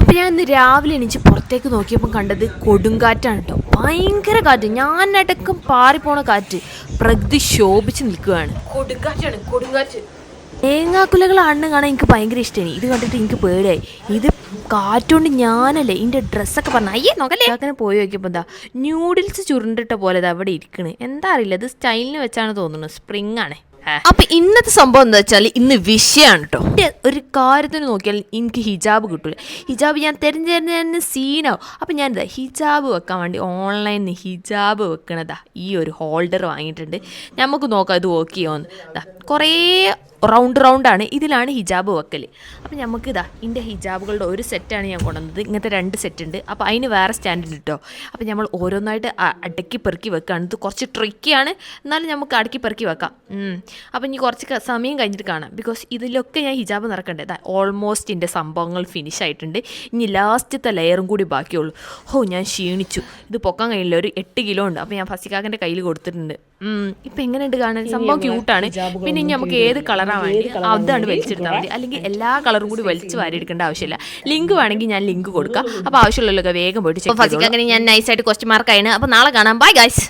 അപ്പോൾ ഞാൻ ഇന്ന് രാവിലെ എണീച്ച് പുറത്തേക്ക് നോക്കിയപ്പോൾ കണ്ടത് കൊടുങ്കാറ്റാണ് കേട്ടോ ഭയങ്കര കാറ്റ്. ഞാൻ ഞാനടക്കം പാറിപ്പോണ കാറ്റ് പ്രകൃതി ശോഭിച്ച് നിൽക്കുകയാണ്. കൊടുങ്കാറ്റാണ് കൊടുങ്കാറ്റ്. തേങ്ങാക്കുലകൾ ആടിനെ കാണാൻ എനിക്ക് ഭയങ്കര ഇഷ്ടമാണ് ഇത് കണ്ടിട്ട് എനിക്ക് പേടിയായി. ഇത് കാറ്റുകൊണ്ട് ഞാനല്ലേ ഇതിന്റെ ഡ്രസ്സൊക്കെ പറഞ്ഞ അയ്യേ നോക്കല്ലേ? അങ്ങനെ പോയി നോക്കിയപ്പോൾ എന്താ ന്യൂഡിൽസ് ചുരുണ്ടിട്ട പോലെ അവിടെ ഇരിക്കണേ. എന്താ അറിയില്ല ഇത് സ്റ്റൈലിന് വെച്ചാണ് തോന്നുന്നത് സ്പ്രിങ് ആണ്. അപ്പൊ ഇന്നത്തെ സംഭവം എന്താ വെച്ചാൽ ഇന്ന് വിഷയാണ് കേട്ടോ ഒരു കാര്യത്തിന് നോക്കിയാൽ എനിക്ക് ഹിജാബ് കിട്ടൂല. ഹിജാബ് ഞാൻ തിരഞ്ഞു തന്നെ സീനാവും അപ്പം ഞാൻ എന്താ ഹിജാബ് വെക്കാൻ വേണ്ടി ഓൺലൈനിൽ ഹിജാബ് വെക്കണതാ. ഈ ഒരു ഹോൾഡർ വാങ്ങിയിട്ടുണ്ട്. നമുക്ക് നോക്കാം ഇത് വർക്ക് ചെയ്യുമോന്ന് ഇതാ കുറേ റൗണ്ട് റൗണ്ടാണ്. ഇതിലാണ് ഹിജാബ് വെക്കൽ അപ്പം നമുക്ക് ഇതാ ഇതിന്റെ ഹിജാബുകളുടെ ഒരു സെറ്റാണ് ഞാൻ കൊണ്ടുവന്നത്. ഇങ്ങനത്തെ രണ്ട് സെറ്റ് ഉണ്ട് അപ്പോൾ അതിന് വേറെ സ്റ്റാൻഡിൽ കേട്ടോ അപ്പോൾ നമ്മൾ ഓരോന്നായിട്ട് അടക്കി പെറുക്കി വെക്കുകയാണ് ഇത് കുറച്ച് ട്രിക്കിയാണ്. എന്നാലും നമുക്ക് അടക്കി പെറുക്കി വെക്കാം. അപ്പം അപ്പോൾ ഇനി കുറച്ച് സമയം കഴിഞ്ഞിട്ട് കാണാം. ബിക്കോസ് ഇതിലൊക്കെ ഞാൻ ഹിജാബ് നിറക്കേണ്ടത് ഓൾമോസ്റ്റ് എന്റെ സംഭവങ്ങൾ ഫിനിഷ് ആയിട്ടുണ്ട്. ഇനി ലാസ്റ്റത്തെ ലെയറും കൂടി ബാക്കിയുള്ളൂ. ഓ ഞാൻ ക്ഷീണിച്ചു. ഇത് പൊക്കാൻ കഴിയില്ല. ഒരു എട്ട് കിലോ ഉണ്ട്. അപ്പോൾ ഞാൻ ഫസിക്കാക്കന്റെ കയ്യിൽ കൊടുത്തിട്ടുണ്ട്. ഇപ്പം എങ്ങനെയുണ്ട് കാണാൻ? സംഭവം ക്യൂട്ടാണ് പിന്നെ ഇനി നമുക്ക് ഏത് കളറാണ് വേണ്ടി? അതാണ് വലിച്ചെടുത്താൽ മതി. അല്ലെങ്കിൽ എല്ലാ കളറും കൂടി വലിച്ചു വാരി എടുക്കേണ്ട ആവശ്യമില്ല. ലിങ്ക് വേണമെങ്കിൽ ഞാൻ ലിങ്ക് കൊടുക്കാം. അപ്പോൾ ആവശ്യമുള്ളതൊക്കെ വേഗം പോയിട്ട് അങ്ങനെ ഞാൻ നൈസ് നൈസായിട്ട് ക്വസ്റ്റ്യൻ മാർക്കാണ് അപ്പോൾ നാളെ കാണാം. Bye guys